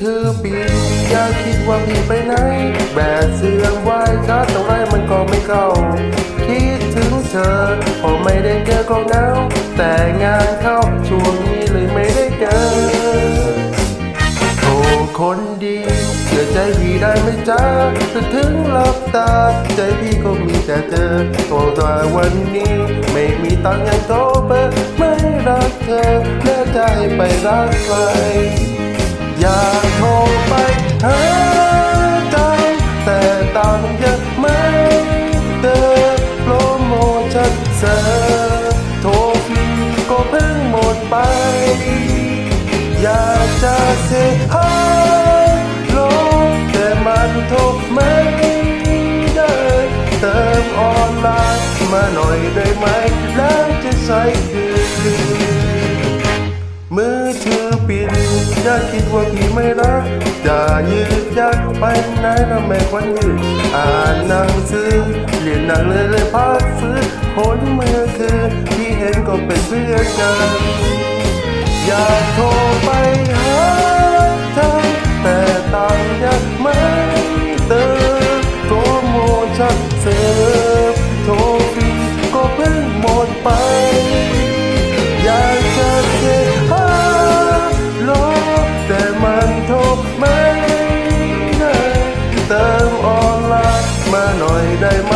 ถือบินอย่าคิดว่าพี่ไปไหน แบดเสื่อมไหวชาร์จตรงไรมันก็ไม่เข้า คิดถึงเธอพอไม่ได้เจอก็เหงาแต่งานเข้าช่วงนี้เลยไม่ได้เจอโอ้คนดีเชื่อใจพี่ได้ไหมจ๊ะจะถึงหลับตา ใจพี่ก็มีแต่เธอโอ้แต่วันนี้ไม่มีตังค์ยังโทรเบอร์ไม่รักเธอแล้วใจไปรักใคร อยากจะเสียหายลงแต่มันโทรไม่ได้เติมออนไลน์มาหน่อยได้ไหม แล้วจะใช้คืนมือถือปิดอย่าคิดว่าพี่ไม่รักจะยืดยัดไปไหนแล้วแม่ควันยืนอ่านหนังสือเรียนหนังเลยเลยพักฟื้นผลมือคือที่เห็นก็เป็นเพื่อนกัน อยากโทรไปหาเธอแต่ต่างยังไม่เติมโปรโมชั่เสร์ฟโทรฟรีก็เพิ่งหมดไป อยากจะเสียหารอแต่มันโทรไม่ได้เติมออนไลน์มาหน่อยได้ไหม